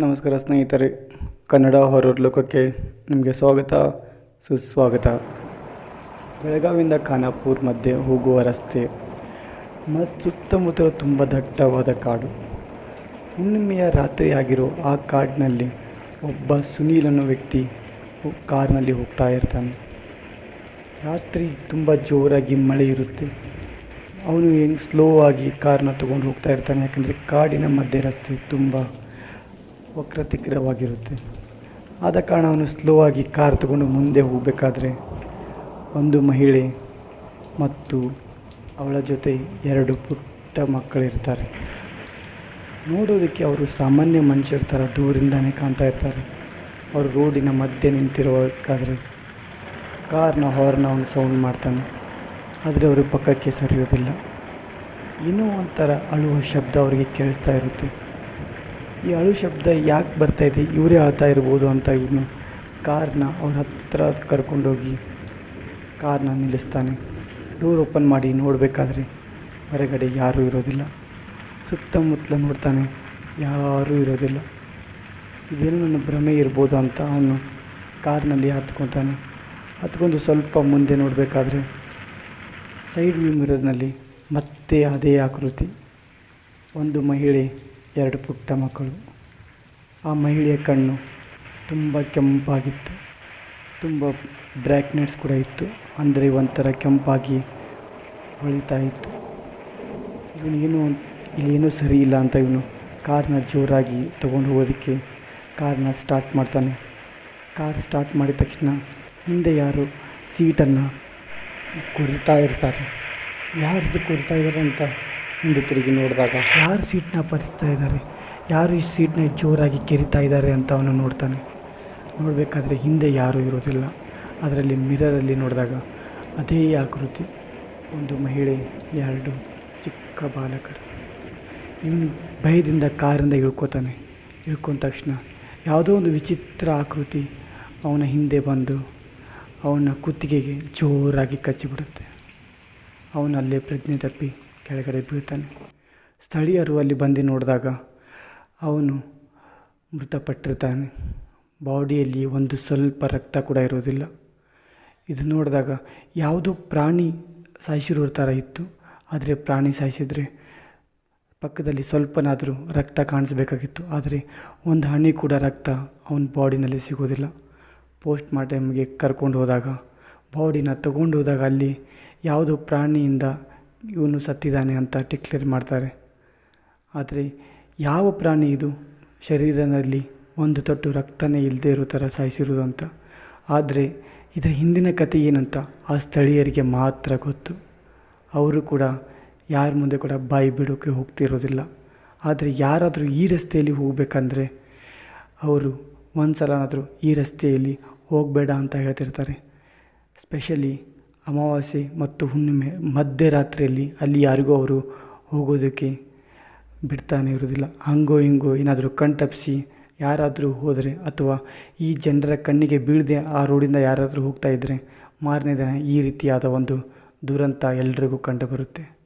ನಮಸ್ಕಾರ ಸ್ನೇಹಿತರೆ, ಕನ್ನಡ ಹೊರರ್ ಲೋಕಕ್ಕೆ ನಿಮಗೆ ಸ್ವಾಗತ, ಸುಸ್ವಾಗತ. ಬೆಳಗಾವಿಯಿಂದ ಖಾನಾಪುರ್ ಮಧ್ಯೆ ಹೋಗುವ ರಸ್ತೆ ಮತ್ತು ಸುತ್ತಮುತ್ತಲು ತುಂಬ ದಟ್ಟವಾದ ಕಾಡು. ಹುಣ್ಣಿಮೆಯ ರಾತ್ರಿ ಆಗಿರೋ ಆ ಕಾಡಿನಲ್ಲಿ ಒಬ್ಬ ಸುನೀಲ್ ಅನ್ನೋ ವ್ಯಕ್ತಿ ಕಾರ್ನಲ್ಲಿ ಹೋಗ್ತಾ ಇರ್ತಾನೆ. ರಾತ್ರಿ ತುಂಬ ಜೋರಾಗಿ ಮಳೆ ಇರುತ್ತೆ. ಅವನು ಹೆಂಗೆ ಸ್ಲೋ ಆಗಿ ಕಾರ್ನ ತೊಗೊಂಡು ಹೋಗ್ತಾ ಇರ್ತಾನೆ, ಯಾಕಂದರೆ ಕಾಡಿನ ಮಧ್ಯೆ ರಸ್ತೆ ತುಂಬ ವಕ್ರತಿಕ್ರವಾಗಿರುತ್ತೆ ಆದ ಕಾರಣ ಅವನು ಸ್ಲೋ ಆಗಿ ಕಾರ್ ತಗೊಂಡು ಮುಂದೆ ಹೋಗಬೇಕಾದ್ರೆ ಒಂದು ಮಹಿಳೆ ಮತ್ತು ಅವಳ ಜೊತೆ ಎರಡು ಪುಟ್ಟ ಮಕ್ಕಳಿರ್ತಾರೆ. ನೋಡೋದಕ್ಕೆ ಅವರು ಸಾಮಾನ್ಯ ಮನುಷ್ಯರ ಥರ ದೂರಿಂದಾನೇ ಕಾಣ್ತಾ ಇರ್ತಾರೆ. ಅವರು ರೋಡಿನ ಮಧ್ಯೆ ನಿಂತಿರಬೇಕಾದ್ರೆ ಕಾರ್ನ ಹಾರ್ನ ಅವನು ಸೌಂಡ್ ಮಾಡ್ತಾನೆ. ಆದರೆ ಅವರು ಪಕ್ಕಕ್ಕೆ ಸರಿಯೋದಿಲ್ಲ. ಏನೋ ಒಂಥರ ಅಳುವ ಶಬ್ದ ಅವರಿಗೆ ಕೇಳಿಸ್ತಾ ಇರುತ್ತೆ. ಈ ಅಳು ಶಬ್ದ ಯಾಕೆ ಬರ್ತಾ ಇದೆ? ಇವರೇ ಆಳ್ತಾ ಇರ್ಬೋದು ಅಂತ ಇವನು ಕಾರ್ನ ಅವ್ರ ಹತ್ರ ಕರ್ಕೊಂಡೋಗಿ ಕಾರ್ನ ನಿಲ್ಲಿಸ್ತಾನೆ. ಡೋರ್ ಓಪನ್ ಮಾಡಿ ನೋಡಬೇಕಾದ್ರೆ ಹೊರಗಡೆ ಯಾರೂ ಇರೋದಿಲ್ಲ. ಸುತ್ತಮುತ್ತಲ ನೋಡ್ತಾನೆ, ಯಾರೂ ಇರೋದಿಲ್ಲ. ಇದೇನು ನನ್ನ ಭ್ರಮೆ ಇರ್ಬೋದು ಅಂತ ಅವನು ಕಾರ್ನಲ್ಲಿ ಹತ್ಕೊತಾನೆ. ಹತ್ಕೊಂಡು ಸ್ವಲ್ಪ ಮುಂದೆ ನೋಡಬೇಕಾದ್ರೆ ಸೈಡ್ ವ್ಯೂ ಮಿರರ್ನಲ್ಲಿ ಮತ್ತೆ ಅದೇ ಆಕೃತಿ. ಒಂದು ಮಹಿಳೆ ಎರಡು ಪುಟ್ಟ ಮಕ್ಕಳು. ಆ ಮಹಿಳೆಯ ಕಣ್ಣು ತುಂಬ ಕೆಂಪಾಗಿತ್ತು. ತುಂಬ ಬ್ರ್ಯಾಕ್ನೆಟ್ಸ್ ಕೂಡ ಇತ್ತು. ಅಂದರೆ ಒಂಥರ ಕೆಂಪಾಗಿ ಹೊಳಿತಾ ಇತ್ತು. ಇವನೇನು ಇಲ್ಲೇನೂ ಸರಿ ಇಲ್ಲ ಅಂತ ಇವನು ಕಾರ್ನ ಜೋರಾಗಿ ತೊಗೊಂಡು ಹೋಗೋದಕ್ಕೆ ಕಾರ್ನ ಸ್ಟಾರ್ಟ್ ಮಾಡ್ತಾನೆ. ಕಾರ್ ಸ್ಟಾರ್ಟ್ ಮಾಡಿದ ತಕ್ಷಣ ಹಿಂದೆ ಯಾರು ಸೀಟನ್ನು ಕೊರಿತಾ ಇರ್ತಾರೆ. ಯಾರು ಕೊರಿತಾ ಇದ್ದಾರೆ ಅಂತ ಹಿಂದೆ ತಿರುಗಿ ನೋಡಿದಾಗ ಯಾರು ಸೀಟ್ನ ಪರಿಸ್ತಾ ಇದ್ದಾರೆ? ಯಾರು ಈ ಸೀಟ್ನ ಜೋರಾಗಿ ಕೆರಿತಾ ಇದ್ದಾರೆ ಅಂತ ಅವನು ನೋಡ್ತಾನೆ. ನೋಡಬೇಕಾದ್ರೆ ಹಿಂದೆ ಯಾರೂ ಇರೋದಿಲ್ಲ. ಅದರಲ್ಲಿ ಮಿರರಲ್ಲಿ ನೋಡಿದಾಗ ಅದೇ ಆಕೃತಿ. ಒಂದು ಮಹಿಳೆ, ಎರಡು ಚಿಕ್ಕ ಬಾಲಕರು. ಇವನು ಭಯದಿಂದ ಕಾರಿಂದ ಇಳ್ಕೊತಾನೆ. ಇಳ್ಕೊಂಡ ತಕ್ಷಣ ಯಾವುದೋ ಒಂದು ವಿಚಿತ್ರ ಆಕೃತಿ ಅವನ ಹಿಂದೆ ಬಂದು ಅವನ ಕುತ್ತಿಗೆಗೆ ಜೋರಾಗಿ ಕಚ್ಚಿಬಿಡುತ್ತೆ. ಅವನು ಅಲ್ಲೇ ಪ್ರಜ್ಞೆ ತಪ್ಪಿ ಕೆಳಗಡೆ ಬೀಳ್ತಾನೆ. ಸ್ಥಳೀಯರು ಅಲ್ಲಿ ಬಂದು ನೋಡಿದಾಗ ಅವನು ಮೃತಪಟ್ಟಿರ್ತಾನೆ. ಬಾಡಿಯಲ್ಲಿ ಒಂದು ಸ್ವಲ್ಪ ರಕ್ತ ಕೂಡ ಇರೋದಿಲ್ಲ ಇದು ನೋಡಿದಾಗ ಯಾವುದೋ ಪ್ರಾಣಿ ಸಾಯಿಸಿರೋ ಥರ ಇತ್ತು. ಆದರೆ ಪ್ರಾಣಿ ಸಾಯಿಸಿದರೆ ಪಕ್ಕದಲ್ಲಿ ಸ್ವಲ್ಪನಾದರೂ ರಕ್ತ ಕಾಣಿಸ್ಬೇಕಾಗಿತ್ತು. ಆದರೆ ಒಂದು ಹನಿ ಕೂಡ ರಕ್ತ ಅವನ ಬಾಡಿನಲ್ಲಿ ಸಿಗೋದಿಲ್ಲ ಪೋಸ್ಟ್ ಮಾರ್ಟಮ್ಗೆ ಕರ್ಕೊಂಡು ಹೋದಾಗ, ಬಾಡಿನ ತಗೊಂಡು ಹೋದಾಗ ಅಲ್ಲಿ ಯಾವುದೋ ಪ್ರಾಣಿಯಿಂದ ಇವನು ಸತ್ತಿದ್ದಾನೆ ಅಂತ ಡಿಕ್ಲೇರ್ ಮಾಡ್ತಾರೆ. ಆದರೆ ಯಾವ ಪ್ರಾಣಿ ಇದು? ಶರೀರದಲ್ಲಿ ಒಂದು ತೊಟ್ಟು ರಕ್ತನೇ ಇಲ್ಲದೆ ಇರೋ ಥರ ಸಾಯಿಸಿರೋದು ಅಂತ. ಆದರೆ ಇದರ ಹಿಂದಿನ ಕಥೆ ಏನಂತ ಆ ಸ್ಥಳೀಯರಿಗೆ ಮಾತ್ರ ಗೊತ್ತು. ಅವರು ಕೂಡ ಯಾರ ಮುಂದೆ ಕೂಡ ಬಾಯಿ ಬಿಡೋಕ್ಕೆ ಹೋಗ್ತಿರೋದಿಲ್ಲ. ಆದರೆ ಯಾರಾದರೂ ಈ ರಸ್ತೆಯಲ್ಲಿ ಹೋಗಬೇಕಂದ್ರೆ ಅವರು ಒಂದು ಸಲನಾದರೂ ಈ ರಸ್ತೆಯಲ್ಲಿ ಹೋಗಬೇಡ ಅಂತ ಹೇಳ್ತಿರ್ತಾರೆ. ಸ್ಪೆಷಲಿ ಅಮಾವಾಸ್ಯೆ ಮತ್ತು ಹುಣ್ಣಿಮೆ ಮಧ್ಯರಾತ್ರಿಯಲ್ಲಿ ಅಲ್ಲಿ ಯಾರಿಗೂ ಅವರು ಹೋಗೋದಕ್ಕೆ ಬಿಡ್ತಾನೆ ಇರೋದಿಲ್ಲ ಹಂಗೋ ಹಿಂಗೋ ಏನಾದರೂ ಕಣ್ತಪ್ಪಿಸಿ ಯಾರಾದರೂ ಹೋದರೆ ಅಥವಾ ಈ ಜನರ ಕಣ್ಣಿಗೆ ಬೀಳದೆ ಆ ರೋಡಿಂದ ಯಾರಾದರೂ ಹೋಗ್ತಾ ಇದ್ದರೆ ಮಾರನೇ ದಿನ ಈ ರೀತಿಯಾದ ಒಂದು ದುರಂತ ಎಲ್ರಿಗೂ ಕಂಡುಬರುತ್ತೆ.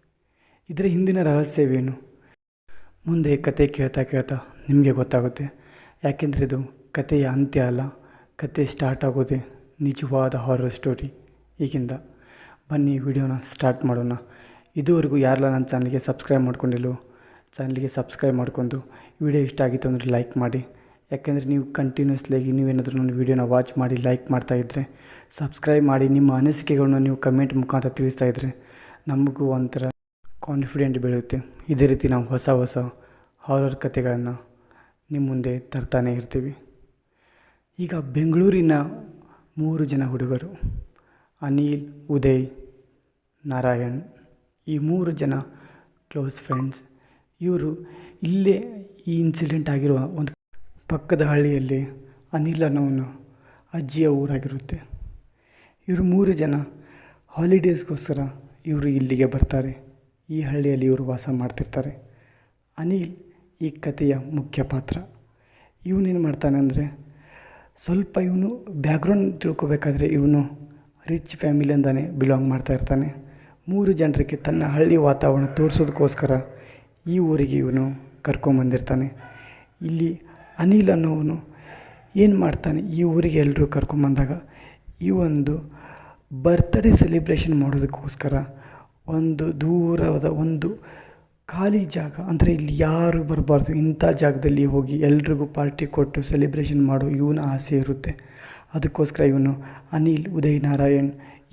ಇದರ ಹಿಂದಿನ ರಹಸ್ಯವೇನು? ಮುಂದೆ ಕತೆ ಕೇಳ್ತಾ ಕೇಳ್ತಾ ನಿಮಗೆ ಗೊತ್ತಾಗುತ್ತೆ. ಯಾಕೆಂದರೆ ಇದು ಕಥೆಯ ಅಂತ್ಯ ಅಲ್ಲ. ಕತೆ ಸ್ಟಾರ್ಟ್ ಆಗೋದೆ ನಿಜವಾದ ಹಾರರ್ ಸ್ಟೋರಿ ಈಗಿಂದ ಬನ್ನಿ ವಿಡಿಯೋನ ಸ್ಟಾರ್ಟ್ ಮಾಡೋಣ. ಇದುವರೆಗೂ ಯಾರಲ್ಲ ನನ್ನ ಚಾನಲ್ಗೆ ಸಬ್ಸ್ಕ್ರೈಬ್ ಮಾಡ್ಕೊಂಡಿಲ್ಲೋ, ಚಾನಲ್ಗೆ ಸಬ್ಸ್ಕ್ರೈಬ್ ಮಾಡ್ಕೊಂಡು ವಿಡಿಯೋ ಇಷ್ಟ ಆಗಿತ್ತು ಅಂದರೆ ಲೈಕ್ ಮಾಡಿ. ಯಾಕೆಂದರೆ ನೀವು ಕಂಟಿನ್ಯೂಸ್ಲಿಯಾಗಿ ನೀವೇನಾದರೂ ನನ್ನ ವೀಡಿಯೋನ ವಾಚ್ ಮಾಡಿ ಲೈಕ್ ಮಾಡ್ತಾಯಿದ್ರೆ ಸಬ್ಸ್ಕ್ರೈಬ್ ಮಾಡಿ, ನಿಮ್ಮ ಅನಿಸಿಕೆಗಳನ್ನ ನೀವು ಕಮೆಂಟ್ ಮುಖಾಂತರ ತಿಳಿಸ್ತಾ ಇದ್ದರೆ ನಮಗೂ ಒಂಥರ ಕಾನ್ಫಿಡೆಂಟ್ ಬೆಳೆಯುತ್ತೆ ಇದೇ ರೀತಿ ನಾವು ಹೊಸ ಹೊಸ ಹಾರರ್ ಕಥೆಗಳನ್ನು ನಿಮ್ಮ ಮುಂದೆ ತರ್ತಾನೆ ಇರ್ತೀವಿ. ಈಗ ಬೆಂಗಳೂರಿನ ಮೂರು ಜನ ಹುಡುಗರು. ಅನಿಲ್, ಉದಯ್, ನಾರಾಯಣ್ ಈ ಮೂರು ಜನ ಕ್ಲೋಸ್ ಫ್ರೆಂಡ್ಸ್ ಇವರು ಇಲ್ಲೇ ಈ ಇನ್ಸಿಡೆಂಟ್ ಆಗಿರುವ ಒಂದು ಪಕ್ಕದ ಹಳ್ಳಿಯಲ್ಲಿ ಅನಿಲ್ ಅನ್ನೋನು ಅಜ್ಜಿಯ ಊರಾಗಿರುತ್ತೆ. ಇವರು ಮೂರು ಜನ ಹಾಲಿಡೇಸ್ಗೋಸ್ಕರ ಇವರು ಇಲ್ಲಿಗೆ ಬರ್ತಾರೆ. ಈ ಹಳ್ಳಿಯಲ್ಲಿ ಇವರು ವಾಸ ಮಾಡ್ತಿರ್ತಾರೆ. ಅನಿಲ್ ಈ ಕಥೆಯ ಮುಖ್ಯ ಪಾತ್ರ. ಇವನೇನು ಮಾಡ್ತಾನೆ ಅಂದರೆ ಸ್ವಲ್ಪ ಇವನು ಬ್ಯಾಕ್ಗ್ರೌಂಡ್ ತಿಳ್ಕೊಬೇಕಾದ್ರೆ ಇವನು ರಿಚ್ ಫ್ಯಾಮಿಲಿಯಿಂದನೇ ಬಿಲಾಂಗ್ ಮಾಡ್ತಾ ಇರ್ತಾನೆ. ಮೂರು ಜನರಿಗೆ ತನ್ನ ಹಳ್ಳಿ ವಾತಾವರಣ ತೋರಿಸೋದಕ್ಕೋಸ್ಕರ ಈ ಊರಿಗೆ ಇವನು ಕರ್ಕೊಂಬಂದಿರ್ತಾನೆ ಇಲ್ಲಿ ಅನಿಲ್ ಅನ್ನೋವನು ಏನು ಮಾಡ್ತಾನೆ? ಈ ಊರಿಗೆ ಎಲ್ಲರೂ ಕರ್ಕೊಂಬಂದಾಗ ಈ ಒಂದು ಬರ್ತ್ಡೇ ಸೆಲೆಬ್ರೇಷನ್ ಮಾಡೋದಕ್ಕೋಸ್ಕರ ಒಂದು ದೂರದ ಒಂದು ಖಾಲಿ ಜಾಗ, ಅಂದರೆ ಇಲ್ಲಿ ಯಾರು ಬರಬಾರ್ದು. ಇಂಥ ಜಾಗದಲ್ಲಿ ಹೋಗಿ ಎಲ್ರಿಗೂ ಪಾರ್ಟಿ ಕೊಟ್ಟು ಸೆಲೆಬ್ರೇಷನ್ ಮಾಡೋ ಇವನ ಆಸೆ ಇರುತ್ತೆ. ಅದಕ್ಕೋಸ್ಕರ ಇವನು ಅನಿಲ್ ಉದಯ್ ನಾರಾಯಣ್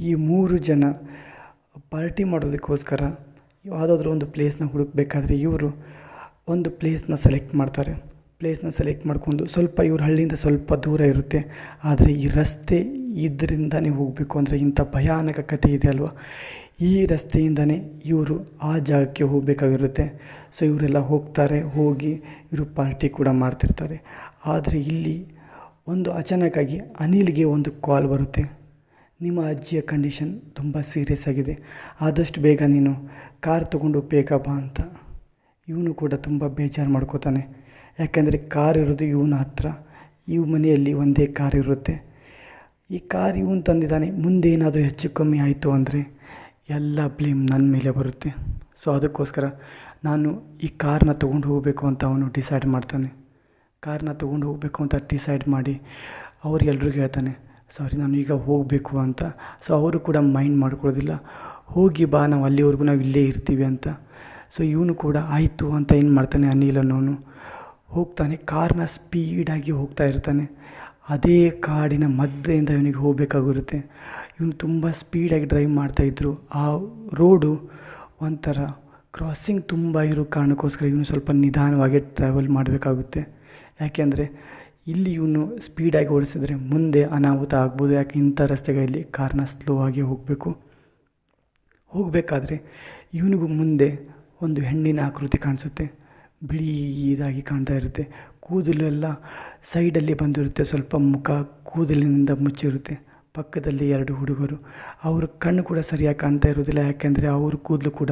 ಈ ಮೂರು ಜನ ಪಾರ್ಟಿ ಮಾಡೋದಕ್ಕೋಸ್ಕರ ಯಾವುದಾದ್ರೂ ಒಂದು ಪ್ಲೇಸ್ನ ಹುಡುಕಬೇಕಾದ್ರೆ ಇವರು ಒಂದು ಪ್ಲೇಸ್ನ ಸೆಲೆಕ್ಟ್ ಮಾಡ್ತಾರೆ. ಪ್ಲೇಸ್ನ ಸೆಲೆಕ್ಟ್ ಮಾಡ್ಕೊಂಡು ಸ್ವಲ್ಪ ಇವ್ರ ಹಳ್ಳಿಯಿಂದ ಸ್ವಲ್ಪ ದೂರ ಇರುತ್ತೆ. ಆದರೆ ಈ ರಸ್ತೆ ಇದರಿಂದನೇ ಹೋಗಬೇಕು ಅಂದರೆ ಇಂಥ ಭಯಾನಕ ಕಥೆ ಇದೆ ಅಲ್ವಾ? ಈ ರಸ್ತೆಯಿಂದನೇ ಇವರು ಆ ಜಾಗಕ್ಕೆ ಹೋಗಬೇಕಾಗಿರುತ್ತೆ. ಸೊ ಇವರೆಲ್ಲ ಹೋಗ್ತಾರೆ, ಹೋಗಿ ಇವರು ಪಾರ್ಟಿ ಕೂಡ ಮಾಡ್ತಿರ್ತಾರೆ. ಆದರೆ ಇಲ್ಲಿ ಒಂದು ಅಚಾನಕ್ಕಾಗಿ ಅನಿಲ್ಗೆ ಒಂದು ಕಾಲ್ ಬರುತ್ತೆ. ನಿಮ್ಮ ಅಜ್ಜಿಯ ಕಂಡೀಷನ್ ತುಂಬ ಸೀರಿಯಸ್ ಆಗಿದೆ. ಆದಷ್ಟು ಬೇಗ ನೀನು ಕಾರ್ ತೊಗೊಂಡು ಬೇಗ ಅಂತ. ಇವನು ಕೂಡ ತುಂಬ ಬೇಜಾರು ಮಾಡ್ಕೋತಾನೆ. ಯಾಕೆಂದರೆ ಕಾರ್ ಇರೋದು ಇವನ ಹತ್ರ. ಇವ ಮನೆಯಲ್ಲಿ ಒಂದೇ ಕಾರ್ ಇರುತ್ತೆ. ಈ ಕಾರ್ ಇವನು ತಂದಿದ್ದಾನೆ. ಮುಂದೆ ಏನಾದರೂ ಹೆಚ್ಚು ಕಮ್ಮಿ ಆಯಿತು ಅಂದರೆ ಎಲ್ಲ ಬ್ಲೇಮ್ ನನ್ನ ಮೇಲೆ ಬರುತ್ತೆ. ಸೊ ಅದಕ್ಕೋಸ್ಕರ ನಾನು ಈ ಕಾರ್ನ ತೊಗೊಂಡು ಹೋಗಬೇಕು ಅಂತ ಅವನು ಡಿಸೈಡ್ ಮಾಡ್ತಾನೆ. ಕಾರ್ನ ತೊಗೊಂಡು ಹೋಗಬೇಕು ಅಂತ ಡಿಸೈಡ್ ಮಾಡಿ ಅವ್ರಿಗೆಲ್ರಿಗೂ ಹೇಳ್ತಾನೆ, ಸಾರಿ, ನಾನು ಈಗ ಹೋಗಬೇಕು ಅಂತ. ಸೊ ಅವರು ಕೂಡ ಮೈಂಡ್ ಮಾಡ್ಕೊಳ್ಳೋದಿಲ್ಲ. ಹೋಗಿ ಬಾ, ನಾವು ಅಲ್ಲಿವರೆಗೂ ನಾವು ಇಲ್ಲೇ ಇರ್ತೀವಿ ಅಂತ. ಸೊ ಇವನು ಕೂಡ, ಆಯಿತು ಅಂತ ಏನು ಮಾಡ್ತಾನೆ ಅನಿಲ್ ಅನ್ನೋನು? ಹೋಗ್ತಾನೆ ಕಾರನ್ನ ಸ್ಪೀಡಾಗಿ ಹೋಗ್ತಾ ಇರ್ತಾನೆ. ಅದೇ ಕಾಡಿನ ಮಧ್ಯದಿಂದ ಇವನಿಗೆ ಹೋಗಬೇಕಾಗಿರುತ್ತೆ. ಇವನು ತುಂಬ ಸ್ಪೀಡಾಗಿ ಡ್ರೈವ್ ಮಾಡ್ತಾಯಿದ್ರು ಆ ರೋಡು ಒಂಥರ ಕ್ರಾಸಿಂಗ್ ತುಂಬ ಇರೋ ಕಾರಣಕ್ಕೋಸ್ಕರ ಇವನು ಸ್ವಲ್ಪ ನಿಧಾನವಾಗಿ ಟ್ರಾವೆಲ್ ಮಾಡಬೇಕಾಗುತ್ತೆ. ಯಾಕೆಂದರೆ ಇಲ್ಲಿ ಇವನು ಸ್ಪೀಡಾಗಿ ಓಡಿಸಿದ್ರೆ ಮುಂದೆ ಅನಾಹುತ ಆಗ್ಬೋದು. ಯಾಕೆ? ಇಂಥ ರಸ್ತೆಗಳಲ್ಲಿ ಕಾರ್ನ ಸ್ಲೋ ಆಗಿ ಹೋಗಬೇಕು. ಹೋಗಬೇಕಾದ್ರೆ ಇವನಿಗೂ ಮುಂದೆ ಒಂದು ಹೆಣ್ಣಿನ ಆಕೃತಿ ಕಾಣಿಸುತ್ತೆ. ಬಿಳಿ ಇದಾಗಿ ಕಾಣ್ತಾ ಇರುತ್ತೆ. ಕೂದಲೆಲ್ಲ ಸೈಡಲ್ಲಿ ಬಂದಿರುತ್ತೆ. ಸ್ವಲ್ಪ ಮುಖ ಕೂದಲಿನಿಂದ ಮುಚ್ಚಿರುತ್ತೆ. ಪಕ್ಕದಲ್ಲಿ ಎರಡು ಹುಡುಗರು. ಅವ್ರ ಕಣ್ಣು ಕೂಡ ಸರಿಯಾಗಿ ಕಾಣ್ತಾ ಇರೋದಿಲ್ಲ ಯಾಕೆಂದರೆ ಅವ್ರ ಕೂದಲು ಕೂಡ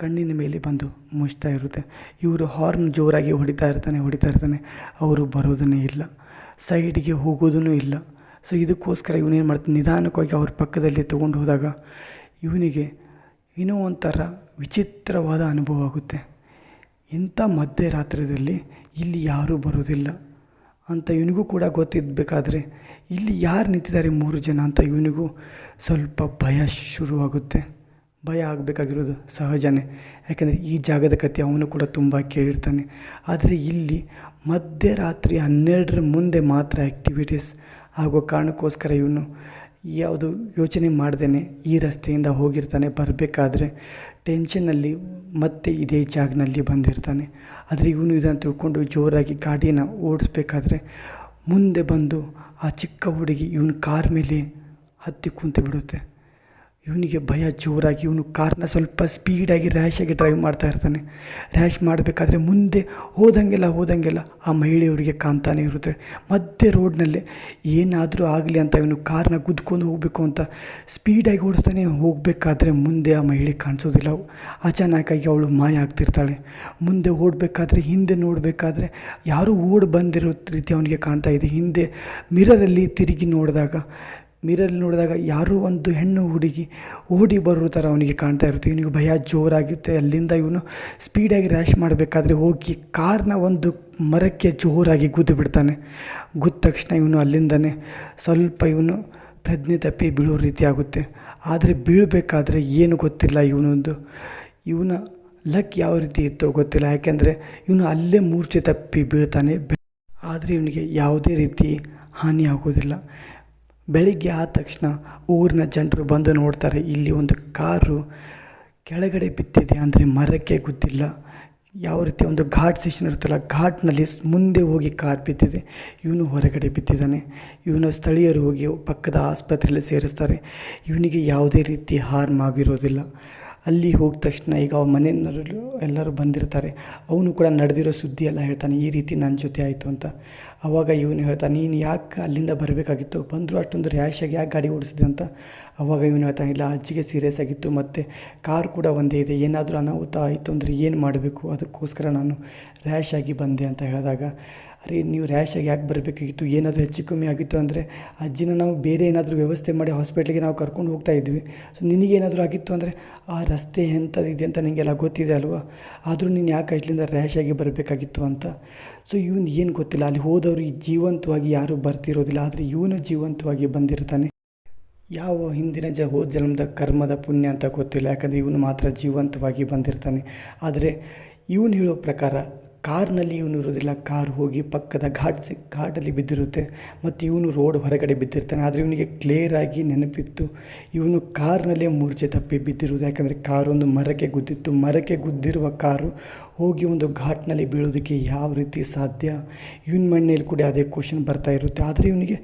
ಕಣ್ಣಿನ ಮೇಲೆ ಬಂದು ಮುಚ್ತಾ ಇರುತ್ತೆ. ಇವರು ಹಾರ್ನ್ ಜೋರಾಗಿ ಹೊಡಿತಾ ಇರ್ತಾನೆ ಹೊಡಿತಾ ಇರ್ತಾನೆ. ಅವರು ಬರೋದನ್ನೇ ಇಲ್ಲ. ಸೈಡ್ಗೆ ಹೋಗೋದೂ ಇಲ್ಲ. ಸೊ ಇದಕ್ಕೋಸ್ಕರ ಇವನೇನು ಮಾಡ್ತಾನೆ, ನಿಧಾನಕ್ಕಾಗಿ ಅವ್ರ ಪಕ್ಕದಲ್ಲಿ ತೊಗೊಂಡು ಹೋದಾಗ ಇವನಿಗೆ ಏನೋ ಒಂಥರ ವಿಚಿತ್ರವಾದ ಅನುಭವ ಆಗುತ್ತೆ. ಇಂಥ ಮಧ್ಯರಾತ್ರಿಯಲ್ಲಿ ಇಲ್ಲಿ ಯಾರೂ ಬರೋದಿಲ್ಲ ಅಂತ ಇವನಿಗೂ ಕೂಡ ಗೊತ್ತಿದ್ದಬೇಕಾದ್ರೆ ಇಲ್ಲಿ ಯಾರು ನಿಂತಿದ್ದಾರೆ ಮೂರು ಜನ ಅಂತ ಇವನಿಗೂ ಸ್ವಲ್ಪ ಭಯ ಶುರುವಾಗುತ್ತೆ. ಭಯ ಆಗಬೇಕಾಗಿರೋದು ಸಹಜನೇ. ಯಾಕೆಂದರೆ ಈ ಜಾಗದ ಕತೆ ಅವನು ಕೂಡ ತುಂಬ ಕೇಳಿರ್ತಾನೆ. ಆದರೆ ಇಲ್ಲಿ ಮಧ್ಯರಾತ್ರಿ ಹನ್ನೆರಡರ ಮುಂದೆ ಮಾತ್ರ ಆ್ಯಕ್ಟಿವಿಟೀಸ್ ಆಗೋ ಕಾರಣಕ್ಕೋಸ್ಕರ ಇವನು ಯಾವುದು ಯೋಚನೆ ಮಾಡ್ದೇ ಈ ರಸ್ತೆಯಿಂದ ಹೋಗಿರ್ತಾನೆ, ಬರಬೇಕಾದ್ರೆ ಟೆನ್ಷನ್ನಲ್ಲಿ ಮತ್ತೆ ಇದೇ ಜಾಗನಲ್ಲಿ ಬಂದಿರ್ತಾನೆ. ಆದರೆ ಇವನು ಇದನ್ನು ತಿಳ್ಕೊಂಡು ಜೋರಾಗಿ ಗಾಡಿನ ಓಡಿಸ್ಬೇಕಾದ್ರೆ ಮುಂದೆ ಬಂದು ಆ ಚಿಕ್ಕ ಹುಡುಗಿ ಇವನು ಕಾರ್ ಮೇಲೆ ಹತ್ತಿ ಕುಂತು ಬಿಡುತ್ತೆ. ಇವನಿಗೆ ಭಯ ಜೋರಾಗಿ, ಇವನು ಕಾರ್ನ ಸ್ವಲ್ಪ ಸ್ಪೀಡಾಗಿ ರ್ಯಾಶಾಗಿ ಡ್ರೈವ್ ಮಾಡ್ತಾ ಇರ್ತಾನೆ. ರ್ಯಾಶ್ ಮಾಡಬೇಕಾದ್ರೆ ಮುಂದೆ ಹೋದಂಗೆಲ್ಲ ಹೋದಂಗೆಲ್ಲ ಆ ಮಹಿಳೆಯವರಿಗೆ ಕಾಣ್ತಾನೆ ಇರುತ್ತೆ. ಮಧ್ಯೆ ರೋಡ್ನಲ್ಲಿ ಏನಾದರೂ ಆಗಲಿ ಅಂತ ಇವನು ಕಾರ್ನ ಗುದ್ಕೊಂಡು ಹೋಗಬೇಕು ಅಂತ ಸ್ಪೀಡಾಗಿ ಓಡಿಸ್ತಾನೆ. ಹೋಗಬೇಕಾದ್ರೆ ಮುಂದೆ ಆ ಮಹಿಳೆ ಕಾಣಿಸೋದಿಲ್ಲ. ಅಚಾನಕಾಗಿ ಅವಳು ಮಾಯ ಆಗ್ತಿರ್ತಾಳೆ. ಮುಂದೆ ಓಡಬೇಕಾದ್ರೆ, ಹಿಂದೆ ನೋಡಬೇಕಾದ್ರೆ ಯಾರೂ ಓಡಿ ಬಂದಿರೋ ರೀತಿ ಅವನಿಗೆ ಕಾಣ್ತಾ ಇದೆ. ಹಿಂದೆ ಮಿರರಲ್ಲಿ ತಿರುಗಿ ನೋಡಿದಾಗ ಮಿರಲ್ಲಿ ನೋಡಿದಾಗ ಯಾರೋ ಒಂದು ಹೆಣ್ಣು ಹುಡುಗಿ ಓಡಿ ಬರೋ ಥರ ಅವನಿಗೆ ಕಾಣ್ತಾ ಇರುತ್ತೆ. ಇವನಿಗೆ ಭಯ, ಜೋರಾಗಿರುತ್ತೆ. ಅಲ್ಲಿಂದ ಇವನು ಸ್ಪೀಡಾಗಿ ರ್ಯಾಶ್ ಮಾಡಬೇಕಾದ್ರೆ ಹೋಗಿ ಕಾರ್ನ ಒಂದು ಮರಕ್ಕೆ ಜೋರಾಗಿ ಗುದ್ದು ಬಿಡ್ತಾನೆ. ಗುದ್ದ ತಕ್ಷಣ ಇವನು ಅಲ್ಲಿಂದನೇ ಸ್ವಲ್ಪ ಇವನು ಪ್ರಜ್ಞೆ ತಪ್ಪಿ ಬೀಳೋ ರೀತಿ ಆಗುತ್ತೆ. ಆದರೆ ಬೀಳಬೇಕಾದ್ರೆ ಏನು ಗೊತ್ತಿಲ್ಲ ಇವನೊಂದು. ಇವನ ಲಕ್ ಯಾವ ರೀತಿ ಇತ್ತೋ ಗೊತ್ತಿಲ್ಲ. ಯಾಕೆಂದರೆ ಇವನು ಅಲ್ಲೇ ಮೂರ್ಛೆ ತಪ್ಪಿ ಬೀಳ್ತಾನೆ. ಆದರೆ ಇವನಿಗೆ ಯಾವುದೇ ರೀತಿ ಹಾನಿ ಆಗೋದಿಲ್ಲ. ಬೆಳಿಗ್ಗೆ ಆದ ತಕ್ಷಣ ಊರಿನ ಜನರು ಬಂದು ನೋಡ್ತಾರೆ, ಇಲ್ಲಿ ಒಂದು ಕಾರು ಕೆಳಗಡೆ ಬಿದ್ದಿದೆ ಅಂದರೆ ಮರಕ್ಕೆ ಗೊತ್ತಿಲ್ಲ ಯಾವ ರೀತಿ ಒಂದು ಘಾಟ್ ಸೆಷನ್ ಇರುತ್ತಲ್ಲ, ಘಾಟ್ನಲ್ಲಿ ಮುಂದೆ ಹೋಗಿ ಕಾರ್ ಬಿದ್ದಿದೆ. ಇವನು ಹೊರಗಡೆ ಬಿದ್ದಿದ್ದಾನೆ. ಇವನು ಸ್ಥಳೀಯರು ಹೋಗಿ ಪಕ್ಕದ ಆಸ್ಪತ್ರೆಯಲ್ಲಿ ಸೇರಿಸ್ತಾರೆ. ಇವನಿಗೆ ಯಾವುದೇ ರೀತಿ ಹಾರ್ಮ್ ಆಗಿರೋದಿಲ್ಲ. ಅಲ್ಲಿ ಹೋದ ತಕ್ಷಣ ಈಗ ಅವ್ರ ಮನೆಯವರು ಎಲ್ಲರೂ ಬಂದಿರ್ತಾರೆ. ಅವನು ಕೂಡ ನಡೆದಿರೋ ಸುದ್ದಿ ಎಲ್ಲ ಹೇಳ್ತಾನೆ, ಈ ರೀತಿ ನನ್ನ ಜೊತೆ ಆಯಿತು ಅಂತ. ಅವಾಗ ಇವನು ಹೇಳ್ತಾನೆ, ನೀನು ಯಾಕೆ ಅಲ್ಲಿಂದ ಬರಬೇಕಾಗಿತ್ತು? ಬಂದರೂ ಅಷ್ಟೊಂದು ರ್ಯಾಶಾಗಿ ಯಾಕೆ ಗಾಡಿ ಓಡಿಸಿದೆ ಅಂತ. ಆವಾಗ ಇವನು ಹೇಳ್ತಾನೆ, ಇಲ್ಲ, ಅಜ್ಜಿಗೆ ಸೀರಿಯಸ್ ಆಗಿತ್ತು, ಮತ್ತು ಕಾರ್ ಕೂಡ ಒಂದೇ ಇದೆ, ಏನಾದರೂ ಅನಾಹುತ ಆಯಿತು ಅಂದರೆ ಏನು ಮಾಡಬೇಕು? ಅದಕ್ಕೋಸ್ಕರ ನಾನು ರ್ಯಾಶ್ ಆಗಿ ಬಂದೆ ಅಂತ ಹೇಳಿದಾಗ, ಅರೆ, ನೀವು ರ್ಯಾಶಾಗಿ ಯಾಕೆ ಬರಬೇಕಾಗಿತ್ತು? ಏನಾದರೂ ಹೆಚ್ಚು ಕಮ್ಮಿ ಆಗಿತ್ತು ಅಂದರೆ ಅಜ್ಜಿನ ನಾವು ಬೇರೆ ಏನಾದರೂ ವ್ಯವಸ್ಥೆ ಮಾಡಿ ಹಾಸ್ಪಿಟ್ಲಿಗೆ ನಾವು ಕರ್ಕೊಂಡು ಹೋಗ್ತಾ ಇದ್ವಿ. ಸೊ ನಿನಗೇನಾದರೂ ಆಗಿತ್ತು ಅಂದರೆ ಆ ರಸ್ತೆ ಎಂಥದ್ದಿದೆ ಅಂತ ನಿಮಗೆಲ್ಲ ಗೊತ್ತಿದೆ ಅಲ್ವಾ? ಆದರೂ ನೀನು ಯಾಕೆ ಇಲ್ಲಿಂದ ರ್ಯಾಶಾಗಿ ಬರಬೇಕಾಗಿತ್ತು ಅಂತ. ಸೊ ಇವನು ಏನು ಗೊತ್ತಿಲ್ಲ, ಅಲ್ಲಿ ಹೋದವರು ಜೀವಂತವಾಗಿ ಯಾರೂ ಬರ್ತಿರೋದಿಲ್ಲ, ಆದರೆ ಇವನು ಜೀವಂತವಾಗಿ ಬಂದಿರ್ತಾನೆ. ಯಾವ ಹಿಂದಿನ ಜ, ಹೋದ ಜನ್ಮದ ಕರ್ಮದ ಪುಣ್ಯ ಅಂತ ಗೊತ್ತಿಲ್ಲ, ಯಾಕಂದರೆ ಇವನು ಮಾತ್ರ ಜೀವಂತವಾಗಿ ಬಂದಿರ್ತಾನೆ. ಆದರೆ, ಇವನು ಹೇಳೋ ಪ್ರಕಾರ ಕಾರ್ನಲ್ಲಿ ಇವನು ಇರೋದಿಲ್ಲ ಕಾರ್ ಹೋಗಿ ಪಕ್ಕದ ಘಾಟ್ ಸಿ, ಘಾಟಲ್ಲಿ ಬಿದ್ದಿರುತ್ತೆ. ಮತ್ತು ಇವನು ರೋಡ್ ಹೊರಗಡೆ ಬಿದ್ದಿರ್ತಾನೆ. ಆದರೆ ಇವನಿಗೆ ಕ್ಲಿಯರಾಗಿ ನೆನಪಿತ್ತು. ಇವನು ಕಾರ್ನಲ್ಲೇ ಮೂರ್ಛೆ ತಪ್ಪಿ ಬಿದ್ದಿರುವುದು. ಯಾಕಂದರೆ ಒಂದು ಮರಕ್ಕೆ ಗುದ್ದಿತ್ತು. ಮರಕ್ಕೆ ಗುದ್ದಿರುವ ಕಾರು ಹೋಗಿ ಒಂದು ಘಾಟ್ನಲ್ಲಿ ಬೀಳೋದಕ್ಕೆ ಯಾವ ರೀತಿ ಸಾಧ್ಯ? ಇವನ ಮಣ್ಣಲ್ಲಿ ಕೂಡ ಅದೇ ಕ್ವಶನ್ ಬರ್ತಾ ಇರುತ್ತೆ. ಆದರೆ ಇವನಿಗೆ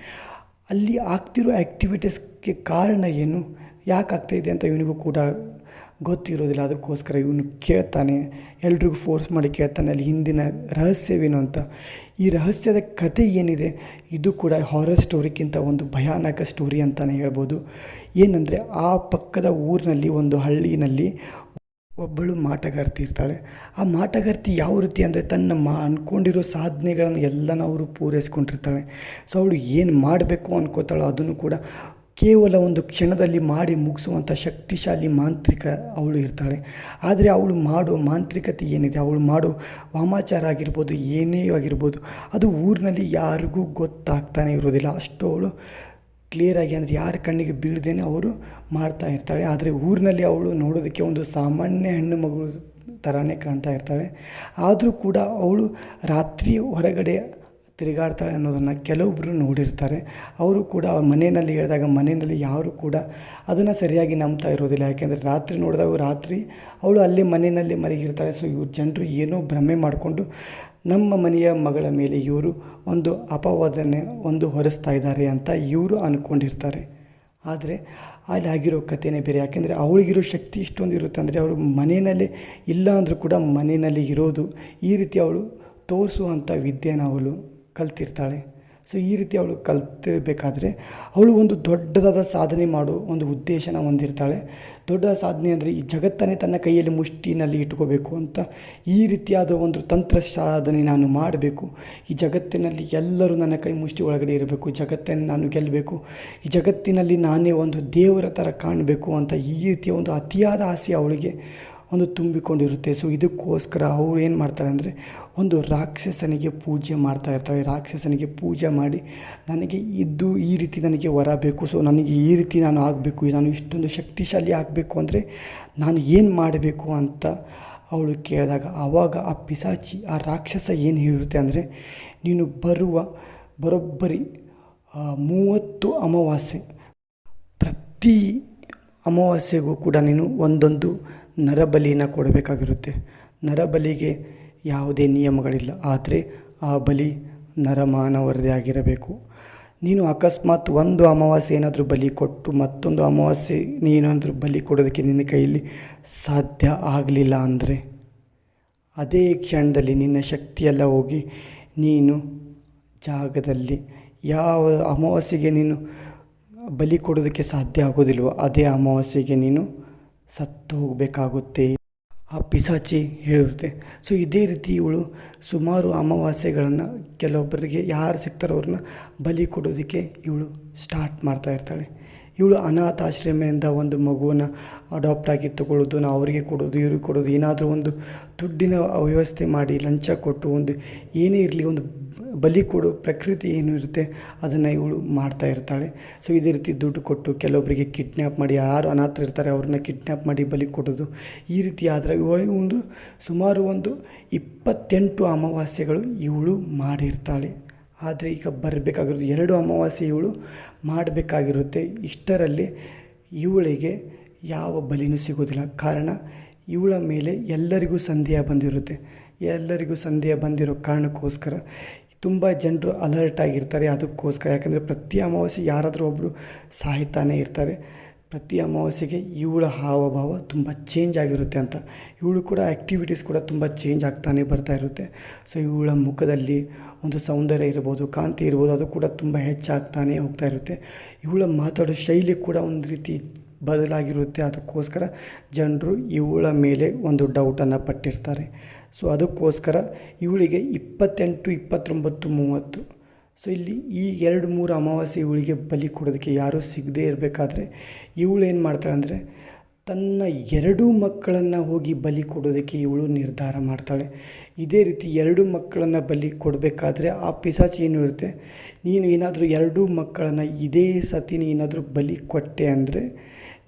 ಅಲ್ಲಿ ಆಗ್ತಿರೋ ಆ್ಯಕ್ಟಿವಿಟೀಸ್ಗೆ ಕಾರಣ ಏನು? ಯಾಕೆ ಆಗ್ತಾಯಿದೆ ಅಂತ ಇವನಿಗೂ ಕೂಡ ಗೊತ್ತಿರೋದಿಲ್ಲ, ಅದಕ್ಕೋಸ್ಕರ ಇವನು ಕೇಳ್ತಾನೆ. ಎಲ್ರಿಗೂ ಫೋರ್ಸ್ ಮಾಡಿ ಕೇಳ್ತಾನೆ, ಅಲ್ಲಿ ಹಿಂದಿನ ರಹಸ್ಯವೇನು ಅಂತ. ಈ ರಹಸ್ಯದ ಕತೆ ಏನಿದೆ? ಇದು ಕೂಡ ಹಾರರ್ ಸ್ಟೋರಿಗಿಂತ ಒಂದು ಭಯಾನಕ ಸ್ಟೋರಿ ಅಂತಲೇ ಹೇಳ್ಬೋದು. ಏನಂದರೆ, ಆ ಪಕ್ಕದ ಊರಿನಲ್ಲಿ, ಒಂದು ಹಳ್ಳಿನಲ್ಲಿ ಒಬ್ಬಳು ಮಾಟಗಾರ್ತಿ ಇರ್ತಾಳೆ. ಆ ಮಾಟಗಾರ್ತಿ ಯಾವ ರೀತಿ ಅಂದರೆ, ತನ್ನ ಮಾ ಅಂದ್ಕೊಂಡಿರೋ ಸಾಧನೆಗಳನ್ನು ಎಲ್ಲನೂ ಅವರು ಪೂರೈಸ್ಕೊಂಡಿರ್ತಾಳೆ. ಸೊ ಅವಳು ಏನು ಮಾಡಬೇಕು ಅನ್ಕೋತಾಳೋ ಅದನ್ನು ಕೂಡ ಕೇವಲ ಒಂದು ಕ್ಷಣದಲ್ಲಿ ಮಾಡಿ ಮುಗಿಸುವಂಥ ಶಕ್ತಿಶಾಲಿ ಮಾಂತ್ರಿಕ ಅವಳು ಇರ್ತಾಳೆ. ಆದರೆ ಅವಳು ಮಾಡೋ ಮಾಂತ್ರಿಕತೆ ಏನಿದೆ? ಅವಳು ಮಾಡೋ ವಾಮಾಚಾರ ಆಗಿರ್ಬೋದು, ಏನೇ ಆಗಿರ್ಬೋದು, ಅದು ಊರಿನಲ್ಲಿ ಯಾರಿಗೂ ಗೊತ್ತಾಗ್ತಾನೆ ಇರೋದಿಲ್ಲ ಅಷ್ಟು ಅವಳು ಕ್ಲಿಯರಾಗಿ ಅಂದರೆ ಯಾರ ಕಣ್ಣಿಗೆ ಬೀಳದೇನೆ ಅವರು ಮಾಡ್ತಾ ಇರ್ತಾಳೆ. ಆದರೆ ಊರಿನಲ್ಲಿ ಅವಳು ನೋಡೋದಕ್ಕೆ ಒಂದು ಸಾಮಾನ್ಯ ಹೆಣ್ಣು ಮಗಳು ಥರನೇ ಕಾಣ್ತಾ ಇರ್ತಾಳೆ. ಆದರೂ ಕೂಡ ಅವಳು ರಾತ್ರಿ ಹೊರಗಡೆ ತಿರುಗಾಡ್ತಾಳೆ ಅನ್ನೋದನ್ನು ಕೆಲವೊಬ್ಬರು ನೋಡಿರ್ತಾರೆ. ಅವರು ಕೂಡ ಮನೆಯಲ್ಲಿ ಹೇಳಿದಾಗ ಮನೆಯಲ್ಲಿ ಯಾರು ಕೂಡ ಅದನ್ನು ಸರಿಯಾಗಿ ನಂಬ್ತಾ ಇರೋದಿಲ್ಲ. ಯಾಕೆಂದರೆ ರಾತ್ರಿ ನೋಡಿದಾಗ ರಾತ್ರಿ ಅವಳು ಅಲ್ಲೇ ಮನೆಯಲ್ಲಿ ಮಲಗಿರ್ತಾಳೆ. ಸೊ ಇವ್ರು ಜನರು ಏನೋ ಭ್ರಮೆ ಮಾಡಿಕೊಂಡು ನಮ್ಮ ಮನೆಯ ಮಗಳ ಮೇಲೆ ಇವರು ಒಂದು ಅಪವಾದನೆ, ಒಂದು ಹೊರಿಸ್ತಾ ಇದ್ದಾರೆ ಅಂತ ಇವರು ಅಂದ್ಕೊಂಡಿರ್ತಾರೆ ಆದರೆ ಅಲ್ಲಿ ಆಗಿರೋ ಕಥೆನೇ ಬೇರೆ. ಯಾಕೆಂದರೆ ಅವಳಿಗಿರೋ ಶಕ್ತಿ ಇಷ್ಟೊಂದು ಇರುತ್ತೆ. ಅಂದರೆ ಅವಳು ಮನೆಯಲ್ಲೇ ಇಲ್ಲ ಅಂದರೂ ಕೂಡ ಮನೆಯಲ್ಲಿ ಇರೋದು ಈ ರೀತಿ ಅವಳು ತೋರಿಸುವಂಥ ವಿದ್ಯೆನ ಅವಳು ಕಲ್ತಿರ್ತಾಳೆ. ಸೊ ಈ ರೀತಿ ಅವಳು ಕಲ್ತಿರಬೇಕಾದ್ರೆ ಅವಳು ಒಂದು ದೊಡ್ಡದಾದ ಸಾಧನೆ ಮಾಡೋ ಒಂದು ಉದ್ದೇಶನ ಹೊಂದಿರ್ತಾಳೆ. ದೊಡ್ಡ ಸಾಧನೆ ಅಂದರೆ ಈ ಜಗತ್ತನ್ನೇ ತನ್ನ ಕೈಯಲ್ಲಿ ಮುಷ್ಟಿನಲ್ಲಿ ಇಟ್ಕೋಬೇಕು ಅಂತ ಈ ರೀತಿಯಾದ ಒಂದು ತಂತ್ರ ಸಾಧನೆ ನಾನು ಮಾಡಬೇಕು. ಈ ಜಗತ್ತಿನಲ್ಲಿ ಎಲ್ಲರೂ ನನ್ನ ಕೈ ಮುಷ್ಟಿ ಒಳಗಡೆ ಇರಬೇಕು. ಜಗತ್ತನ್ನು ನಾನು ಗೆಲ್ಲಬೇಕು. ಈ ಜಗತ್ತಿನಲ್ಲಿ ನಾನೇ ಒಂದು ದೇವರ ಥರ ಕಾಣಬೇಕು ಅಂತ ಈ ರೀತಿಯ ಒಂದು ಅತಿಯಾದ ಆಸೆ ಅವಳಿಗೆ. ಒಂದು ತುಂಬಿಕೊಂಡಿರುತ್ತೆ. ಸೊ ಇದಕ್ಕೋಸ್ಕರ ಅವ್ರು ಏನು ಮಾಡ್ತಾರೆ ಅಂದರೆ, ಒಂದು ರಾಕ್ಷಸನಿಗೆ ಪೂಜೆ ಮಾಡ್ತಾ ಇರ್ತಾರೆ. ರಾಕ್ಷಸನಿಗೆ ಪೂಜೆ ಮಾಡಿ, ನನಗೆ ಇದ್ದು ಈ ರೀತಿ ನನಗೆ ವರ ಬೇಕು. ಸೊ ನನಗೆ ಈ ರೀತಿ ನಾನು ಆಗಬೇಕು. ನಾನು ಇಷ್ಟೊಂದು ಶಕ್ತಿಶಾಲಿ ಆಗಬೇಕು ಅಂದರೆ, ನಾನು ಏನು ಮಾಡಬೇಕು? ಅಂತ ಅವಳು ಕೇಳಿದಾಗ ಆವಾಗ ಆ ಪಿಸಾಚಿ, ಆ ರಾಕ್ಷಸ ಏನು ಹೇಳುತ್ತೆ ಅಂದರೆ, ನೀನು ಬರುವ ಬರೋಬ್ಬರಿ ಮೂವತ್ತು ಅಮಾವಾಸ್ಯೆ, ಪ್ರತಿ ಅಮಾವಾಸ್ಯೆಗೂ ಕೂಡ ನೀನು ಒಂದೊಂದು ನರಬಲಿನ ಕೊಡಬೇಕಾಗಿರುತ್ತೆ. ನರಬಲಿಗೆ ಯಾವುದೇ ನಿಯಮಗಳಿಲ್ಲ. ಆದರೆ ಆ ಬಲಿ ನರಮಾನವರದೇ ಆಗಿರಬೇಕು. ನೀನು ಅಕಸ್ಮಾತ್ ಒಂದು ಅಮಾವಾಸ್ಯೆ ಏನಾದರೂ ಬಲಿ ಕೊಟ್ಟು ಮತ್ತೊಂದು ಅಮಾವಾಸ್ಯೆ ನೀನಾದರೂ ಬಲಿ ಕೊಡೋದಕ್ಕೆ ನಿನ್ನ ಕೈಯಲ್ಲಿ ಸಾಧ್ಯ ಆಗಲಿಲ್ಲ ಅಂದರೆ? ಅದೇ ಕ್ಷಣದಲ್ಲಿ ನಿನ್ನ ಶಕ್ತಿಯೆಲ್ಲ ಹೋಗಿ ನೀನು ಜಾಗದಲ್ಲಿ ಯಾವ ಅಮಾವಾಸ್ಯೆಗೆ ನೀನು ಬಲಿ ಕೊಡೋದಕ್ಕೆ ಸಾಧ್ಯ ಆಗೋದಿಲ್ವೋ ಅದೇ ಅಮಾವಾಸ್ಯೆಗೆ ನೀನು ಸತ್ತು ಹೋಗಬೇಕಾಗುತ್ತೆ. ಆ ಪಿಸಾಚಿ ಹೇಳಿರುತ್ತೆ ಸೊ ಇದೇ ರೀತಿ ಇವಳು ಸುಮಾರು ಅಮಾವಾಸ್ಯೆಗಳನ್ನು ಕೆಲವೊಬ್ಬರಿಗೆ ಯಾರು ಸಿಗ್ತಾರೋ ಅವ್ರನ್ನ ಬಲಿ ಕೊಡೋದಕ್ಕೆ ಇವಳು ಸ್ಟಾರ್ಟ್ ಮಾಡ್ತಾ ಇರ್ತಾಳೆ. ಇವಳು ಅನಾಥಾಶ್ರಮದಿಂದ ಒಂದು ಮಗುವನ್ನು ಅಡಾಪ್ಟ್ ಆಗಿ ತಗೊಳ್ಳೋದು ನಾವು ಅವರಿಗೆ ಕೊಡೋದು, ಇವ್ರಿಗೆ ಕೊಡೋದು, ಏನಾದರೂ ಒಂದು ದುಡ್ಡಿನ ವ್ಯವಸ್ಥೆ ಮಾಡಿ ಲಂಚ ಕೊಟ್ಟು ಒಂದು ಏನೇ ಇರಲಿ ಒಂದು ಬಲಿ ಕೊಡೋ ಪ್ರಕೃತಿ ಏನು ಇರುತ್ತೆ ಅದನ್ನು ಇವಳು ಮಾಡ್ತಾ ಇರ್ತಾಳೆ. ಸೊ ಇದೇ ರೀತಿ ದುಡ್ಡು ಕೊಟ್ಟು ಕೆಲವೊಬ್ಬರಿಗೆ ಕಿಡ್ನ್ಯಾಪ್ ಮಾಡಿ, ಯಾರು ಅನಾಥರು ಇರ್ತಾರೆ ಅವ್ರನ್ನ ಕಿಡ್ನ್ಯಾಪ್ ಮಾಡಿ ಬಲಿ ಕೊಡೋದು. ಈ ರೀತಿ ಆದರೆ ಒಂದು ಸುಮಾರು ಒಂದು ಇಪ್ಪತ್ತೆಂಟು ಅಮಾವಾಸ್ಯೆಗಳು ಇವಳು ಮಾಡಿರ್ತಾಳೆ. ಆದರೆ ಈಗ ಬರಬೇಕಾಗಿರೋದು ಎರಡು ಅಮಾವಾಸ್ಯೆ ಇವಳು ಮಾಡಬೇಕಾಗಿರುತ್ತೆ. ಇಷ್ಟರಲ್ಲಿ ಇವಳಿಗೆ ಯಾವ ಬಲಿನೂ ಸಿಗೋದಿಲ್ಲ. ಕಾರಣ, ಇವಳ ಮೇಲೆ ಎಲ್ಲರಿಗೂ ಸಂದೇಹ ಬಂದಿರುತ್ತೆ. ಎಲ್ಲರಿಗೂ ಸಂದೇಹ ಬಂದಿರೋ ಕಾರಣಕ್ಕೋಸ್ಕರ ತುಂಬ ಜನರು ಅಲರ್ಟ್ ಆಗಿರ್ತಾರೆ ಅದಕ್ಕೋಸ್ಕರ. ಯಾಕಂದರೆ ಪ್ರತಿ ಅಮಾವಾಸ್ಯೆ ಯಾರಾದರೂ ಒಬ್ಬರು ಸಾಯ್ತಾನೆ ಇರ್ತಾರೆ. ಪ್ರತಿ ಅಮಾವಾಸ್ಯೆಗೆ ಇವಳ ಹಾವಭಾವ ತುಂಬ ಚೇಂಜ್ ಆಗಿರುತ್ತೆ ಅಂತ. ಇವಳು ಕೂಡ ಆ್ಯಕ್ಟಿವಿಟೀಸ್ ಕೂಡ ತುಂಬ ಚೇಂಜ್ ಆಗ್ತಾನೆ ಬರ್ತಾ ಇರುತ್ತೆ. ಸೊ ಇವಳ ಮುಖದಲ್ಲಿ ಒಂದು ಸೌಂದರ್ಯ ಇರ್ಬೋದು, ಕಾಂತಿ ಇರ್ಬೋದು, ಅದು ಕೂಡ ತುಂಬ ಹೆಚ್ಚಾಗ್ತಾನೆ ಹೋಗ್ತಾ ಇರುತ್ತೆ. ಇವಳ ಮಾತಾಡೋ ಶೈಲಿ ಕೂಡ ಒಂದು ರೀತಿ ಬದಲಾಗಿರುತ್ತೆ. ಅದಕ್ಕೋಸ್ಕರ ಜನರು ಇವಳ ಮೇಲೆ ಒಂದು ಡೌಟನ್ನು ಪಟ್ಟಿರ್ತಾರೆ. ಸೊ ಅದಕ್ಕೋಸ್ಕರ ಇವಳಿಗೆ ಇಪ್ಪತ್ತೆಂಟು, ಇಪ್ಪತ್ತೊಂಬತ್ತು, ಮೂವತ್ತು. ಸೊ ಇಲ್ಲಿ ಈ ಎರಡು ಮೂರು ಅಮಾವಾಸ್ಯೆ ಇವಳಿಗೆ ಬಲಿ ಕೊಡೋದಕ್ಕೆ ಯಾರೂ ಸಿಗದೇ ಇರಬೇಕಾದ್ರೆ ಇವಳು ಏನು ಮಾಡ್ತಾಳೆ ಅಂದರೆ ತನ್ನ ಎರಡೂ ಮಕ್ಕಳನ್ನು ಹೋಗಿ ಬಲಿ ಕೊಡೋದಕ್ಕೆ ಇವಳು ನಿರ್ಧಾರ ಮಾಡ್ತಾಳೆ. ಇದೇ ರೀತಿ ಎರಡು ಮಕ್ಕಳನ್ನು ಬಲಿ ಕೊಡಬೇಕಾದ್ರೆ ಆ ಪಿಸಾಚಿ ಏನು ಇರುತ್ತೆ? ನೀನು ಏನಾದರೂ ಎರಡೂ ಮಕ್ಕಳನ್ನು ಇದೇ ಸತಿ ಏನಾದರೂ ಬಲಿ ಕೊಟ್ಟೆ ಅಂದರೆ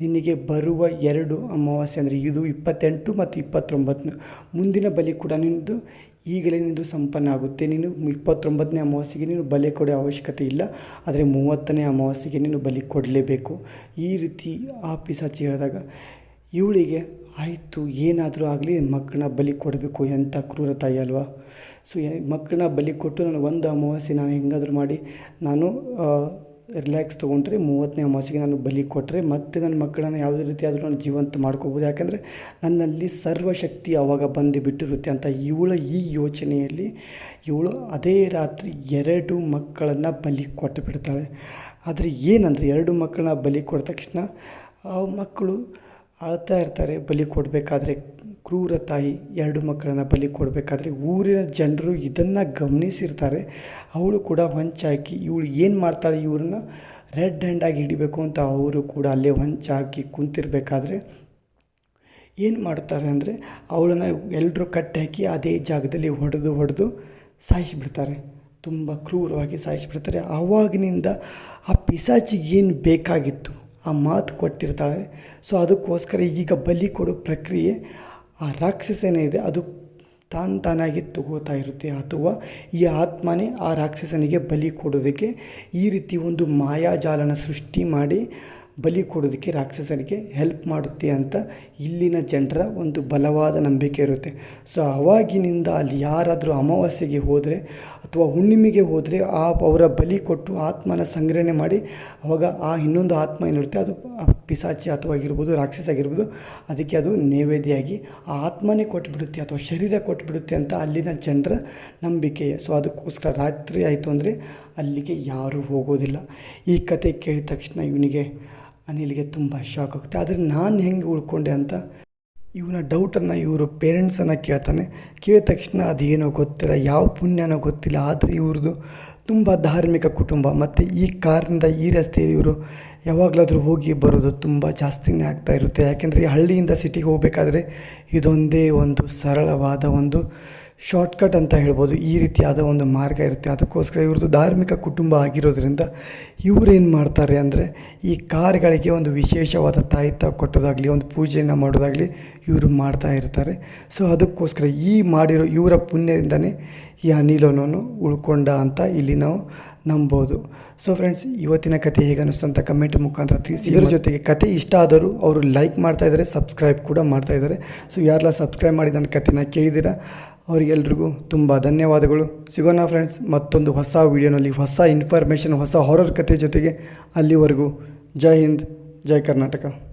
ನಿನಗೆ ಬರುವ ಎರಡು ಅಮಾವಾಸ್ಯೆ ಅಂದರೆ ಇದು ಇಪ್ಪತ್ತೆಂಟು ಮತ್ತು ಇಪ್ಪತ್ತೊಂಬತ್ತನೇ. ಮುಂದಿನ ಬಲಿ ಕೂಡ ನಿನ್ನದು. ಈಗಲೇ ನಿಂದು ಸಂಪನ್ನ ಆಗುತ್ತೆ. ನೀನು ಇಪ್ಪತ್ತೊಂಬತ್ತನೇ ಅಮಾವಾಸ್ಯೆಗೆ ನೀನು ಬಲಿ ಕೊಡೋ ಅವಶ್ಯಕತೆ ಇಲ್ಲ. ಆದರೆ ಮೂವತ್ತನೇ ಅಮಾವಾಸ್ಯೆಗೆ ನೀನು ಬಲಿ ಕೊಡಲೇಬೇಕು. ಈ ರೀತಿ ಆ ಪಿಸಾಚಿ ಹೇಳಿದಾಗ, ಇವಳಿಗೆ ಆಯಿತು, ಏನಾದರೂ ಆಗಲಿ ಮಕ್ಕಳನ್ನ ಬಲಿ ಕೊಡಬೇಕು ಎಂಥ ಕ್ರೂರ ತಾಯಿ ಅಲ್ವಾ? ಸೊ ಮಕ್ಕಳನ್ನ ಬಲಿ ಕೊಟ್ಟು ನಾನು ಒಂದು ಅಮಾವಾಸ್ಯೆ ನಾನು ಹೆಂಗಾದರೂ ಮಾಡಿ, ನಾನು ರಿಲ್ಯಾಕ್ಸ್ ತೊಗೊಂಡ್ರೆ ಮೂವತ್ತನೇ ಅಮಾಸೆಗೆ ನಾನು ಬಲಿ ಕೊಟ್ಟರೆ ಮತ್ತೆ ನನ್ನ ಮಕ್ಕಳನ್ನು ಯಾವುದೇ ರೀತಿ ಆದರೂ ನಾನು ಜೀವಂತ ಮಾಡ್ಕೋಬೋದು. ಯಾಕಂದರೆ ನನ್ನಲ್ಲಿ ಸರ್ವಶಕ್ತಿ ಆವಾಗ ಬಂದು ಬಿಟ್ಟಿರುತ್ತೆ ಅಂತ ಇವಳ ಈ ಯೋಚನೆಯಲ್ಲಿ ಇವಳು ಅದೇ ರಾತ್ರಿ ಎರಡು ಮಕ್ಕಳನ್ನು ಬಲಿ ಕೊಟ್ಟು ಬಿಡ್ತಾಳೆ. ಆದರೆ ಏನಂದರೆ ಎರಡು ಮಕ್ಕಳನ್ನ ಬಲಿ ಕೊಟ್ಟ ತಕ್ಷಣ ಆ ಮಕ್ಕಳು ಅಳ್ತಾ ಇರ್ತಾರೆ, ಬಲಿ ಕೊಡಬೇಕಾದ್ರೆ ಕ್ರೂರ ತಾಯಿ ಎರಡು ಮಕ್ಕಳನ್ನು ಬಲಿ ಕೊಡಬೇಕಾದ್ರೆ ಊರಿನ ಜನರು ಇದನ್ನು ಗಮನಿಸಿರ್ತಾರೆ. ಅವಳು ಕೂಡ ಹೊಂಚಾಕಿ ಇವಳು ಏನು ಮಾಡ್ತಾಳೆ ಇವ್ರನ್ನ ರೆಡ್ ಹ್ಯಾಂಡಾಗಿ ಹಿಡಿಬೇಕು ಅಂತ ಅವರು ಕೂಡ ಅಲ್ಲೇ ಹೊಂಚಾಕಿ ಕುಂತಿರ್ಬೇಕಾದ್ರೆ ಏನು ಮಾಡ್ತಾರೆ ಅಂದರೆ ಅವಳನ್ನು ಎಲ್ಲರೂ ಕಟ್ಟಿ ಹಾಕಿ ಅದೇ ಜಾಗದಲ್ಲಿ ಹೊಡೆದು ಹೊಡೆದು ಸಾಯಿಸಿಬಿಡ್ತಾರೆ. ತುಂಬ ಕ್ರೂರವಾಗಿ ಸಾಯಿಸಿಬಿಡ್ತಾರೆ. ಆವಾಗಿನಿಂದ ಆ ಪಿಸಾಚಿಗೆ ಏನು ಬೇಕಾಗಿತ್ತು ಆ ಮಾತು ಕೊಟ್ಟಿರ್ತಾಳೆ. ಸೊ ಅದಕ್ಕೋಸ್ಕರ ಈಗ ಬಲಿ ಕೊಡೋ ಪ್ರಕ್ರಿಯೆ ಆ ರಾಕ್ಷಸನೇ ಇದೆ, ಅದು ತಾನು ತಾನಾಗಿ ತಗೋತಾ ಇರುತ್ತೆ. ಅಥವಾ ಈ ಆತ್ಮನೇ ಆ ರಾಕ್ಷಸನಿಗೆ ಬಲಿ ಕೊಡೋದಕ್ಕೆ ಈ ರೀತಿ ಒಂದು ಮಾಯಾಜಾಲನ ಸೃಷ್ಟಿ ಮಾಡಿ ಬಲಿ ಕೊಡೋದಕ್ಕೆ ರಾಕ್ಷಸರಿಗೆ ಹೆಲ್ಪ್ ಮಾಡುತ್ತೆ ಅಂತ ಇಲ್ಲಿನ ಜನರ ಒಂದು ಬಲವಾದ ನಂಬಿಕೆ ಇರುತ್ತೆ. ಸೊ ಅವಾಗಿನಿಂದ ಅಲ್ಲಿ ಯಾರಾದರೂ ಅಮಾವಾಸ್ಯೆಗೆ ಹೋದರೆ ಅಥವಾ ಹುಣ್ಣಿಮೆಗೆ ಹೋದರೆ ಆ ಅವರ ಬಲಿ ಕೊಟ್ಟು ಆತ್ಮನ ಸಂಗ್ರಹಣೆ ಮಾಡಿ ಅವಾಗ ಆ ಇನ್ನೊಂದು ಆತ್ಮ ಏನಿರುತ್ತೆ ಅದು ಪಿಸಾಚಿ ಅಥವಾ ಆಗಿರ್ಬೋದು, ರಾಕ್ಷಸ ಆಗಿರ್ಬೋದು, ಅದಕ್ಕೆ ಅದು ನೈವೇದ್ಯವಾಗಿ ಆ ಆತ್ಮನೇ ಕೊಟ್ಬಿಡುತ್ತೆ ಅಥವಾ ಶರೀರ ಕೊಟ್ಬಿಡುತ್ತೆ ಅಂತ ಅಲ್ಲಿನ ಜನರ ನಂಬಿಕೆ. ಸೊ ಅದಕ್ಕೋಸ್ಕರ ರಾತ್ರಿ ಆಯಿತು ಅಂದರೆ ಅಲ್ಲಿಗೆ ಯಾರೂ ಹೋಗೋದಿಲ್ಲ. ಈ ಕತೆ ಕೇಳಿದ ತಕ್ಷಣ ಇವನಿಗೆ ಅನಿಲ್ಗೆ ತುಂಬ ಶಾಕ್ ಆಗುತ್ತೆ. ಆದರೆ ನಾನು ಹೆಂಗೆ ಉಳ್ಕೊಂಡೆ ಅಂತ ಇವನ ಡೌಟನ್ನು ಇವರು ಪೇರೆಂಟ್ಸನ್ನು ಕೇಳ್ತಾನೆ. ಕೇಳಿದ ತಕ್ಷಣ ಅದೇನೋ ಗೊತ್ತಿಲ್ಲ, ಯಾವ ಪುಣ್ಯನೋ ಗೊತ್ತಿಲ್ಲ. ಆದರೆ ಇವ್ರದ್ದು ತುಂಬ ಧಾರ್ಮಿಕ ಕುಟುಂಬ. ಮತ್ತು ಈ ಕಾರಿನಿಂದ ಈ ರಸ್ತೆಯಲ್ಲಿ ಇವರು ಯಾವಾಗಲಾದರೂ ಹೋಗಿ ಬರೋದು ತುಂಬ ಜಾಸ್ತಿನೇ ಆಗ್ತಾ ಇರುತ್ತೆ. ಯಾಕೆಂದರೆ ಹಳ್ಳಿಯಿಂದ ಸಿಟಿಗೆ ಹೋಗಬೇಕಾದ್ರೆ ಇದೊಂದೇ ಒಂದು ಸರಳವಾದ ಒಂದು ಶಾರ್ಟ್ಕಟ್ ಅಂತ ಹೇಳ್ಬೋದು. ಈ ರೀತಿಯಾದ ಒಂದು ಮಾರ್ಗ ಇರುತ್ತೆ. ಅದಕ್ಕೋಸ್ಕರ ಇವ್ರದ್ದು ಧಾರ್ಮಿಕ ಕುಟುಂಬ ಆಗಿರೋದ್ರಿಂದ ಇವರೇನು ಮಾಡ್ತಾರೆ ಅಂದರೆ ಈ ಕಾರ್ಗಳಿಗೆ ಒಂದು ವಿಶೇಷವಾದ ತಾಯಿತ ಕೊಟ್ಟೋದಾಗಲಿ, ಒಂದು ಪೂಜೆಯನ್ನು ಮಾಡೋದಾಗಲಿ ಇವರು ಮಾಡ್ತಾ ಇರ್ತಾರೆ. ಸೊ ಅದಕ್ಕೋಸ್ಕರ ಈ ಮಾಡಿರೋ ಇವರ ಪುಣ್ಯದಿಂದನೇ ಈ ಅನಿಲನೂ ಉಳ್ಕೊಂಡ ಅಂತ ಇಲ್ಲಿ ನಾವು ನಂಬೋದು. ಸೊ ಫ್ರೆಂಡ್ಸ್ ಇವತ್ತಿನ ಕತೆ ಹೇಗೆ ಅನ್ನಿಸ್ತು ಅಂತ ಕಮೆಂಟ್ ಮುಖಾಂತರ ತಿಳಿಸಿ. ಇದರ ಜೊತೆಗೆ ಕತೆ ಇಷ್ಟ ಆದರೂ ಅವರು ಲೈಕ್ ಮಾಡ್ತಾ ಇದ್ದಾರೆ ಸಬ್ಸ್ಕ್ರೈಬ್ ಕೂಡ ಮಾಡ್ತಾ ಇದ್ದಾರೆ. ಸೊ ಯಾರೆಲ್ಲ ಸಬ್ಸ್ಕ್ರೈಬ್ ಮಾಡಿ ನನ್ನ ಕತೆನ ಕೇಳಿದ್ದೀರಾ ಅವರಿಗೆಲ್ರಿಗೂ ತುಂಬ ಧನ್ಯವಾದಗಳು. ಸಿಗೋಣ ಫ್ರೆಂಡ್ಸ್ ಮತ್ತೊಂದು ಹೊಸ ವೀಡಿಯೋನಲ್ಲಿ, ಹೊಸ ಇನ್ಫಾರ್ಮೇಷನ್ ಹೊಸ ಹಾರರ್ ಕಥೆ ಜೊತೆಗೆ ಅಲ್ಲಿವರೆಗೂ. ಜೈ ಹಿಂದ್, ಜೈ ಕರ್ನಾಟಕ.